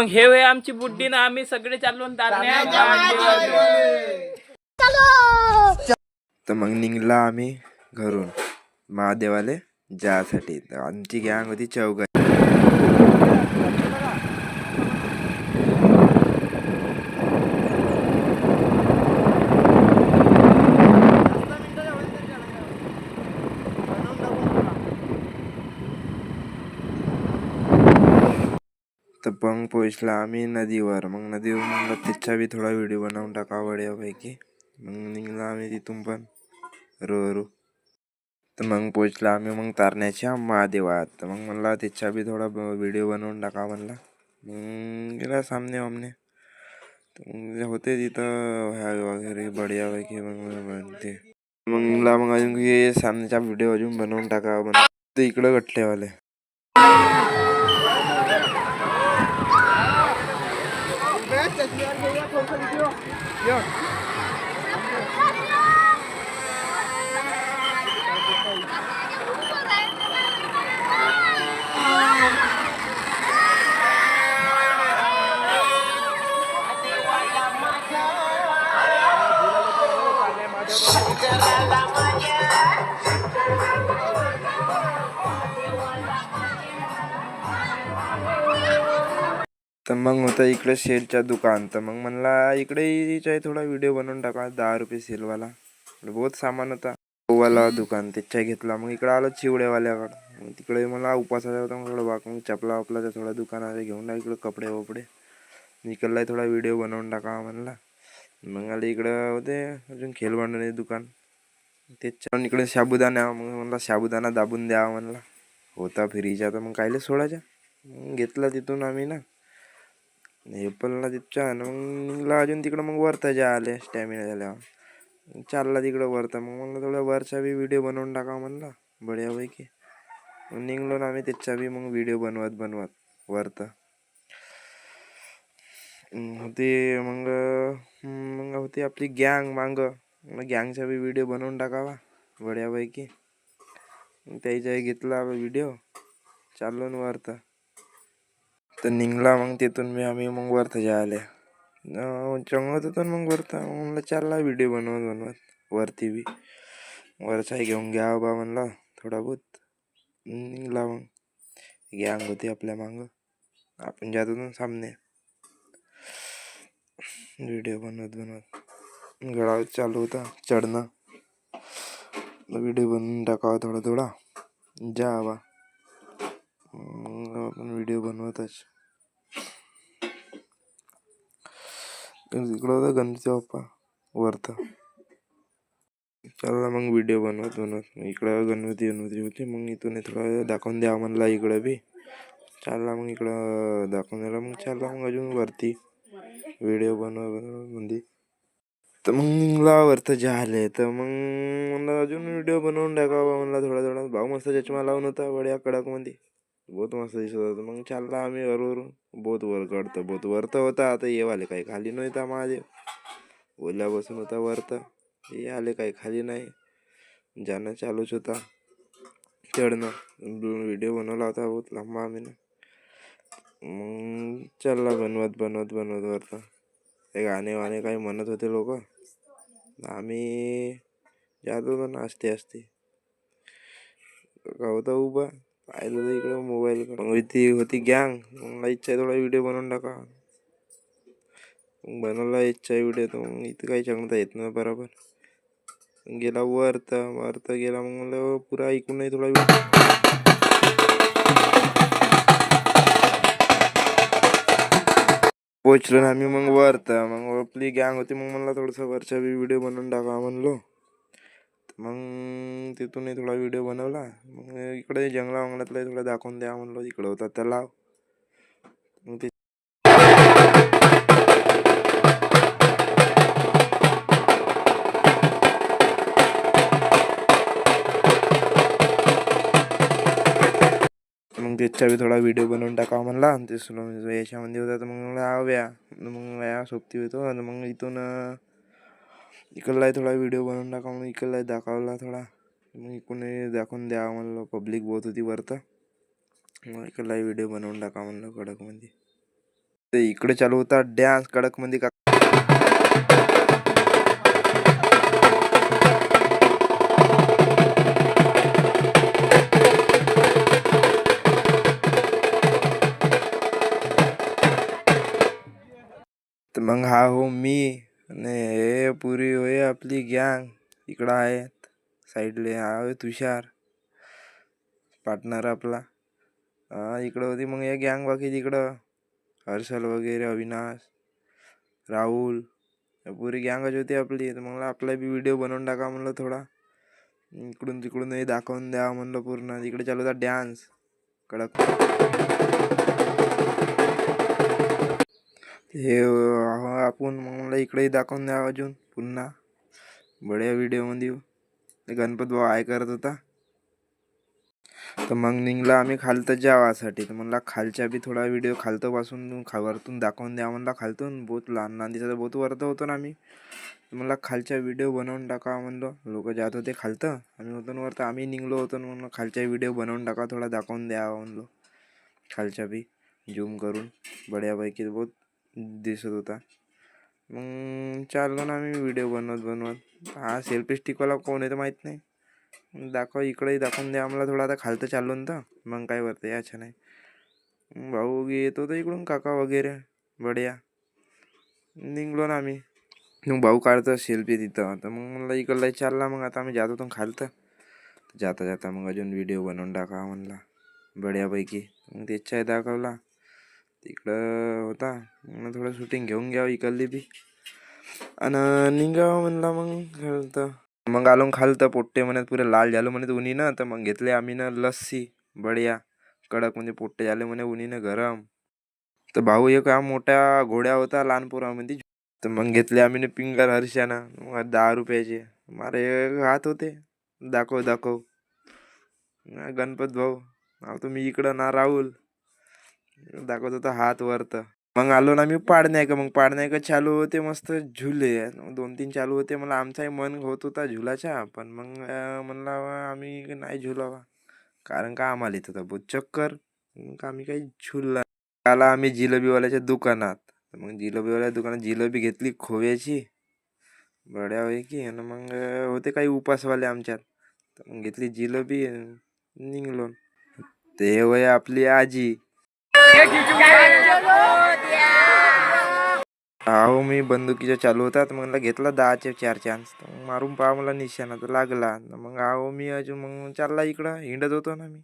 मग हे वय आमची बुड्डी ना आम्ही सगळे चालून तर मग निघला आम्ही घरून. महादेवाले तर आमची गँग होती चौघ तर मग पोचला आम्ही नदीवर. मग नदीवर म्हणलं तिथचा बी थोडा व्हिडिओ बनवून टाका वड्यापैकी. मग निघला आम्ही तिथून पण रो रो तर मग पोचला आम्ही मग तारण्याच्या महादेवात. तर मग म्हणला तिचा बी थोडा व्हिडिओ बनवून टाका म्हणला. मग गेला सामने वामने. होते तिथं ह्या वगैरे बढियापैकी मग ते मग मग अजून सामनेचा व्हिडिओ अजून बनवून टाका बन ते इकडं गट्टेवाले तर मग होतं इकडे शेडच्या दुकान. तर मग म्हणला इकडे थोडा व्हिडिओ बनवून टाका दहा रुपये सेलवाला. बहुत सामान होता. गोवाला दुकान त्याच्या घेतला. मग इकडे आलो चिवड्यावाल्याकडं. मग तिकडे मला उपासाचा होता मग थोडं बाक मग चपला वपलाचा थोडा दुकानाचा घेऊन टाक इकडे कपडे वपडे. इकडला थोडा व्हिडिओ बनवून टाका म्हणला. मग आले इकडं होते अजून खेळभांडणाचे दुकान. त्याच्या इकडे साबुदाणा मग म्हणला साबुदाणा दाबून द्यावा म्हणला. होता फ्रीचा तर मग कायले सोडायचा मग घेतला तिथून आम्ही ना. पल्ला तिथच्या मग निघला अजून तिकडं मग वरता ज्या आले स्टॅमिना झाल्यावर चालला तिकडं वरता मग म्हणलं थोडा वरचा बी व्हिडिओ बनवून टाका म्हणला बढियापैकी मग निघलो ना आम्ही त्याचा बी मग व्हिडिओ बनवत बनवत वरता होते होती मग मग होती आपली गँग मांग मग गँगचा बी व्हिडिओ बनवून टाकावा बढियापैकी मग घेतला व्हिडिओ चाललो ना वरता तर निघला मग तिथून मी आम्ही मग वरता जायला. चंगत होतो ना मग वरता मग म्हणलं चालला व्हिडिओ बनवत बनवत. वरती बी. वरचाही घेऊन घ्या बा म्हणला थोडा बहुत. निघला मग. गँग होती आपल्या मागं. आपण जात होतो सामने. व्हिडिओ बनवत बनवत. गळावर चालू होता चढणं. व्हिडिओ बनवून टाकावा थोडा थोडा. जा बा मग आपण व्हिडिओ बनवतच इकडं होता गणपती बाप्पा वरता. चला मग व्हिडिओ बनवत बनवत. इकडं गणपती गणपती होते मग इथून थोडा दाखवून द्या म्हणला इकडं बी. चालला मग इकडं दाखवून द्यायला मग चालला मग अजून वरती. व्हिडिओ बनव बनव म्हणजे तर मग निघला वरतं झाले तर मग म्हणलं अजून व्हिडिओ बनवून टाकावा म्हणला थोडा थोडा. भाऊ मस्त चष्मा लावून होता वड्या कडकमध्ये बहुत मस्त दिसत होतं मग चालला आम्ही वरवर बहुत वर काढतो बहुत वरत होता. आता ये वाले काही खाली नव्हता महादेव ओल्या बसून होता वरतं. हे आले काही खाली नाही. जाणं चालूच होता. चढणं व्हिडिओ बनवला होता बहुत लांबा आम्ही ना मग चालला बनवत बनवत बनवत वरतं. ते गाणे वाणे काही म्हणत होते लोक. आम्ही जात होतो ना असते असते का होता उभा. पाहिलं तर इकडे मोबाईल मग ती होती गँग मला इच्छा आहे थोडा व्हिडिओ बनवून टाका. मग बनवला इच्छा आहे व्हिडिओ तर मग इथं काही सांगता येत नाही बरोबर. गेला वर तर वर तर गेला मग म्हणलं पुरा ऐकून नाही थोडा व्हिडिओ पोचलो ना आम्ही मग वर तर मग आपली गँग होती. मग म्हणला थोडंसं वरचा बी व्हिडिओ बनवून टाका. म्हणलो. मग तिथूनही थोडा व्हिडिओ बनवला. मग इकडे जंगला वंगलातला थोडं दाखवून द्या म्हणलो इकडं होता तलाव मग ते मग त्याच्या बी थोडा व्हिडिओ बनवून टाकावा म्हणला. आणि ते सुनो याच्यामध्ये होता तर मग म्हणलं आव्या. मग या सोबती होतो. आणि मग इथून अं, इकडलाही थोडा व्हिडिओ बनवून टाका मग इकडलाही दाखवला थोडा. मग इकडून दाखवून द्या म्हणलं पब्लिक बहुत होती वरतं. मग इकडलाही व्हिडिओ बनवून टाका म्हणलं कडकमध्ये ते इकडे चालू होता डॅन्स कडकमध्ये का तर मग हा हो मी आणि हे पुरी होय आपली गँग इकडं आहेत. साईडले हा होय तुषार. पार्टनर आपला. हा इकडं होती मग हे गँग बाकी तिकडं. हर्षल वगैरे अविनाश राहुल. पुरी गँगच होती आपली. तर मग आपला बी व्हिडिओ बनवून टाका म्हणलं थोडा. इकडून तिकडून हे दाखवून द्या म्हणलं पूर्ण. तिकडे चालू होता डॅन्स कडक. हे आपण मग मला इकडेही दाखवून द्या अजून पुन्हा. बड्या व्हिडिओमध्ये ते गणपत भाऊ आय करत होता. तर मग निघला आम्ही खालतं जावासाठी. तर म्हणला खालच्या बी थोडा व्हिडिओ खालतं पासून खा वरतून दाखवून द्या म्हणला खालतून. बहुत लहान लहान दिसत बहुत वरतं होतो ना आम्ही. मला म्हणला खालच्या व्हिडिओ बनवून टाका म्हणलं. लोक जात होते खालतं. आम्ही होतो ना वरतं. आम्ही निघलो होतो ना म्हणलं खालच्या व्हिडिओ बनवून टाका थोडा दाखवून द्या म्हणलो. खालच्या बी. झूम करून. बड्यापैकी बहुत दिसत होता. मग चाललो ना आम्ही व्हिडिओ बनवत बनवत. हा सेल्फी स्टिकवाला कोण आहे तर माहीत नाही. दाखव इकडेही दाखवून द्या. आम्हाला थोडं आता खालतं चाललो ना तर. मग काय वरतं याच्या नाही. भाऊ येतो तर इकडून काका वगैरे. बढिया. निघलो ना आम्ही. मग भाऊ काढतो सेल्फी तिथं. तर मग म्हणलं इकडला चालला. मग आता आम्ही जात होतो खालतं. जाता जाता मग अजून व्हिडिओ बनवून टाका म्हणला. बढ्यापैकी. मग त्याच्या दाखवला. तिकडं होता. म्हणून थोडं शूटिंग घेऊन घ्यावं इकडली बी. आणि निघावं म्हणला मग खालतं मग आलो खालतं पोट्टे म्हणत पुरे लाल झालो म्हणे उन्हीनं तर मग घेतले आम्ही ना लस्सी बढिया कडक म्हणजे पोट्टे झाले म्हणे उन्हीनं गरम. तर भाऊ एक हा मोठ्या घोड्या होता लहान पोरामध्ये. तर मग घेतले आम्ही पिंगर हर्षानं. मग दहा रुपयाचे. मारे हात होते. दाखव दाखव. गणपत भाऊ तुम्ही इकडं ना राहुल. दाखवत होता हात वरत. मग आलो ना मी पाडण्याक मग पाडण्याक चालू होते मस्त झुले. मग दोन तीन चालू होते मला आमचाही मन होत होता झुलाचा पण मग म्हणला बा, आम्ही नाही झुलावा कारण का आम्हाला येत होता बहुत चक्कर. मग आम्ही काही झुलला. आला आम्ही जिलेबीवाल्याच्या दुकानात. मग जिलबीवाल्या दुकानात जिलेबी घेतली खोव्याची. बड्यापैकी आणि मग होते काही उपासवाले आमच्यात. तर मग घेतली जिलेबी निघलो. ते वय आपली आजी. अहो मी बंदुकीच्या चालू होता तर म्हणला घेतला दहाचे चार चान्स तर मग मारून पहा मला निशाणा तर लागला. मग अहो मी अजून मग चालला इकडं. हिंडत होतो ना मी.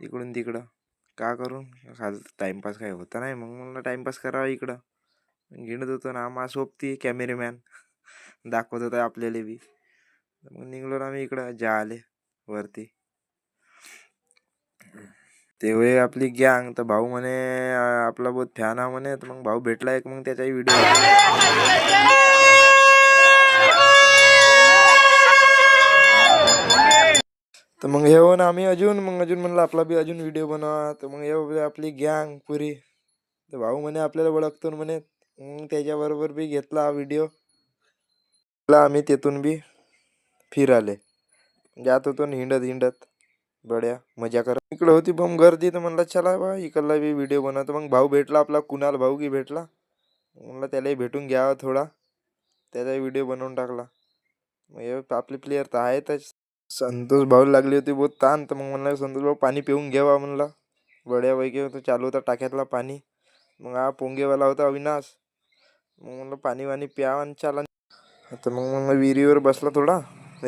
इकडून तिकडं. का करून? खाल टाइमपास काही होता नाही. मग म्हणलं टाइमपास करावा इकडं. हिंडत होतो ना. मा सोबती कॅमेरेमॅन. दाखवत होता आपल्याला बी. मग निघलो ना मी इकडं. जा आले वरती. तेव्हा आपली गँग तर भाऊ म्हणे आपला बहुत फॅन हा म्हणे तर मग भाऊ भेटला एक मग त्याचाही व्हिडिओ तर मग हे हो ना आम्ही अजून मग अजून म्हणलं आपला बी अजून व्हिडिओ बनवा. तर मग हे हो आपली गँग पुरी. तर भाऊ म्हणे आपल्याला ओळखतो म्हणे मग त्याच्याबरोबर बी घेतला हा व्हिडिओ आम्ही तिथून बी फिराले. जात होतो हिंडत हिंडत बड्या मजा कर. इकडे होती बम गर्दी तर म्हणलं चला बा इकडला बी व्हिडिओ बनवतो मग भाऊ भेटला आपला कुणाल भाऊ की भेटला. म्हणलं त्यालाही भेटून घ्यावा थोडा. त्याचाही व्हिडिओ बनवून टाकला. मग आपले प्लेयर तर आहेतच. संतोष भाऊ लागली होती बहुत ताण तर मग म्हणलं संतोष भाऊ पाणी पिऊन घ्यावा म्हणलं. बड्यापैकी होतं चालू होता टाक्यातला पाणी. मग हा पोंगेवाला होता अविनाश. मग म्हणलं पाणी वाणी प्या आणि चाला. तर मग म्हणलं विहिरीवर बसला थोडा.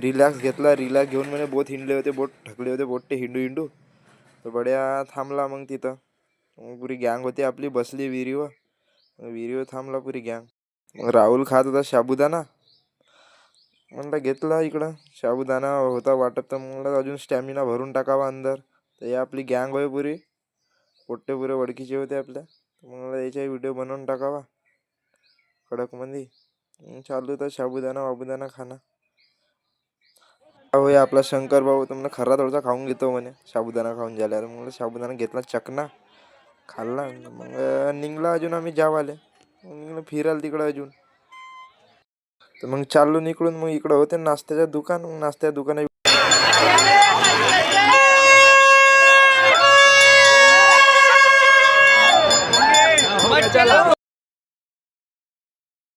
रिलॅक्स घेतला रिलॅक्स घेऊन म्हणे बोट हिंडले होते बोट ठकले होते बोट हिंडू हिंडू. तर बड्या थांबला मग तिथं. पुरी गँग होती आपली बसली विहिरीवर. विहिरीवर थांबला पुरी गँग मग राहुल खात होता साबुदाणा म्हणलं घेतला इकडं. साबुदाणा होता वाटत तर म्हणलं अजून स्टॅमिना भरून टाकावा अंदर. तर हे आपली गँग होय पुरी. पोट्टे पुरे वडकीचे होते आपल्या. तर म्हणलं याच्या व्हिडिओ बनवून टाकावा. कडकमध्ये चालू होता साबुदाणा खाना. अहो हे आपला शंकर भाऊ तर म्हणलं खरा थोडासा खाऊन घेतो म्हणे. साबुदाणा खाऊन झाल्यावर. म्हणलं साबुदाणा घेतला चकना. खाल्ला. मग निघला अजून आम्ही जावाले मग फिराल फिरायला तिकडं अजून. तर मग चाललो इकडून मग इकडं होते नाश्त्याच्या दुकान. मग नाश्त्याच्या दुकानात